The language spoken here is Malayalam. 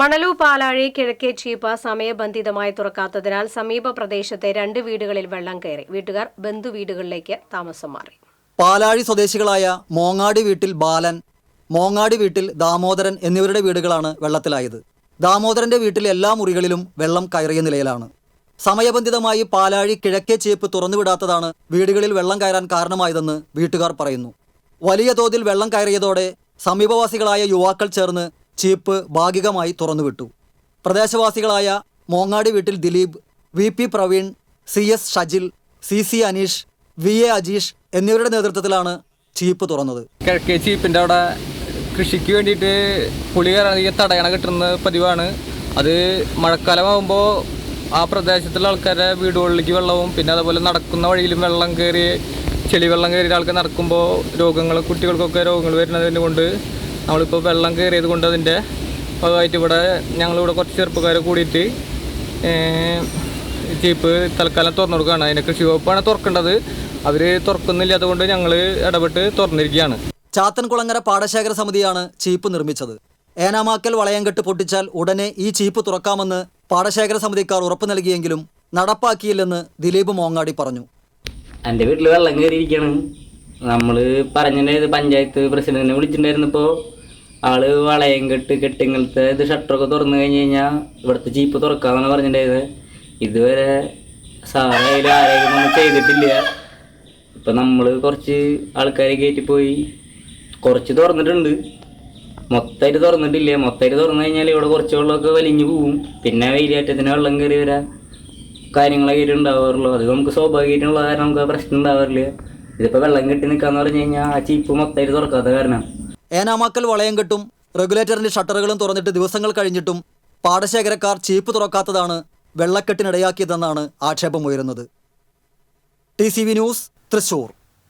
മണലു പാലാഴി കിഴക്കേ ചീപ്പ സമയബന്ധിതമായി തുറക്കാത്തതിനാൽ സമീപ പ്രദേശത്തെ രണ്ട് വീടുകളിൽ വെള്ളം കയറി. വീട്ടുകാർ ബന്ധുവീടുകളിലേക്ക് താമസം മാറി. പാലാഴി സ്വദേശികളായ മോങ്ങാടി വീട്ടിൽ ബാലൻ മോങ്ങാടി വീട്ടിൽ ദാമോദരൻ എന്നിവരുടെ വീടുകളാണ് വെള്ളത്തിലായത്. ദാമോദരന്റെ വീട്ടിലെ എല്ലാ മുറികളിലും വെള്ളം കയറിയ നിലയിലാണ്. സമയബന്ധിതമായി പാലാഴി കിഴക്കേ ചേപ്പ് തുറന്നുവിടാത്തതാണ് വീടുകളിൽ വെള്ളം കയറാൻ കാരണമായതെന്ന് വീട്ടുകാർ പറയുന്നു. വലിയ തോതിൽ വെള്ളം കയറിയതോടെ സമീപവാസികളായ യുവാക്കൾ ചേർന്ന് ചീപ്പ് ഭാഗികമായി തുറന്നുവിട്ടു. പ്രദേശവാസികളായ മോങ്ങാടി വീട്ടിൽ Dileep V P Praveen C S Shajil C C Aneesh V A Ajeesh എന്നിവരുടെ നേതൃത്വത്തിലാണ് ചീപ്പ് തുറന്നത്. കിഴക്കേ ചീപ്പിന്റെ അവിടെ കൃഷിക്ക് വേണ്ടിയിട്ട് പുളി കയറാതെ തടയണ കിട്ടുന്ന പതിവാണ്. അത് മഴക്കാലമാകുമ്പോൾ ആ പ്രദേശത്തുള്ള ആൾക്കാരെ വീടുകളിലേക്ക് വെള്ളവും പിന്നെ അതുപോലെ നടക്കുന്ന വഴിയിലും വെള്ളം കയറി ചെളി വെള്ളം കയറിയ ആൾക്കാർ നടക്കുമ്പോൾ രോഗങ്ങൾ കുട്ടികൾക്കൊക്കെ രോഗങ്ങൾ വരുന്നതിന് കൊണ്ട് നമ്മളിപ്പോൾ വെള്ളം കയറിയത് കൊണ്ട് അതിന്റെ ഭാഗമായിട്ട് ഇവിടെ ഞങ്ങളിവിടെ കുറച്ച് ചെറുപ്പക്കാരെ കൂടിയിട്ട് ചീപ്പ് ജീപ്പ് തൽക്കാലം തുറന്നു കൊടുക്കുകയാണ്. അതിന്റെ കൃഷി വകുപ്പാണ് തുറക്കേണ്ടത്. അവർ തുറക്കുന്നില്ല അതുകൊണ്ട് ഞങ്ങൾ ഇടപെട്ട് തുറന്നിരിക്കുകയാണ്. ചാത്തൻകുളങ്ങര പാടശേഖര സമിതിയാണ് ചീപ്പ് നിർമ്മിച്ചത്. ഏനാമാക്കൽ വളയംകെട്ട് പൊട്ടിച്ചാൽ ഉടനെ ഈ ചീപ്പ് തുറക്കാമെന്ന് പാടശേഖര സമിതിക്കാർ ഉറപ്പു നൽകിയെങ്കിലും നടപ്പാക്കിയില്ലെന്ന് ദിലീപ് മോങ്ങാടി പറഞ്ഞു. എന്റെ വീട്ടിൽ വെള്ളം കയറിയിരിക്കുകയാണ് നമ്മൾ പറഞ്ഞിട്ടുണ്ടായത് പഞ്ചായത്ത് പ്രസിഡന്റിനെ വിളിച്ചിട്ടുണ്ടായിരുന്നപ്പോൾ ആൾ വളയം കെട്ട് കെട്ടിങ്ങലത്തെ ഇത് ഷട്ടറൊക്കെ തുറന്നു കഴിഞ്ഞ് കഴിഞ്ഞാൽ ഇവിടുത്തെ ജീപ്പ് തുറക്കാന്നാണ് പറഞ്ഞിട്ടുണ്ടായത്. ഇതുവരെ സാറായാലും ആരെയും ഒന്നും ചെയ്തിട്ടില്ല. ഇപ്പം നമ്മൾ കുറച്ച് ആൾക്കാരെ കയറ്റി പോയി കുറച്ച് തുറന്നിട്ടുണ്ട്. മൊത്തമായിട്ട് തുറന്നിട്ടില്ല. മൊത്തമായിട്ട് തുറന്നു കഴിഞ്ഞാൽ ഇവിടെ കുറച്ച് വെള്ളമൊക്കെ വലിഞ്ഞു പോവും. പിന്നെ വെയിലേറ്റത്തിന് വെള്ളം കയറി വരാം കാര്യങ്ങളൊക്കെ ഉണ്ടാവാറുള്ളൂ. അത് നമുക്ക് സ്വാഭാവികമായിട്ടുള്ള കാരണം നമുക്ക് പ്രശ്നം ഉണ്ടാവാറില്ല. ഇതിപ്പോൾ വെള്ളം കെട്ടി നിൽക്കാന്ന് പറഞ്ഞു കഴിഞ്ഞാൽ ആ ചീപ്പ് മൊത്തമായിട്ട് തുറക്കാത്ത കാരണം. ഏനാമാക്കൽ വളയം കെട്ടും റെഗുലേറ്ററിന്റെ ഷട്ടറുകളും തുറന്നിട്ട് ദിവസങ്ങൾ കഴിഞ്ഞിട്ടും പാടശേഖരക്കാർ ചീപ്പ് തുറക്കാത്തതാണ് വെള്ളക്കെട്ടിനിടയാക്കിയതെന്നാണ് ആക്ഷേപമുയരുന്നത്. T C V news Thrissur.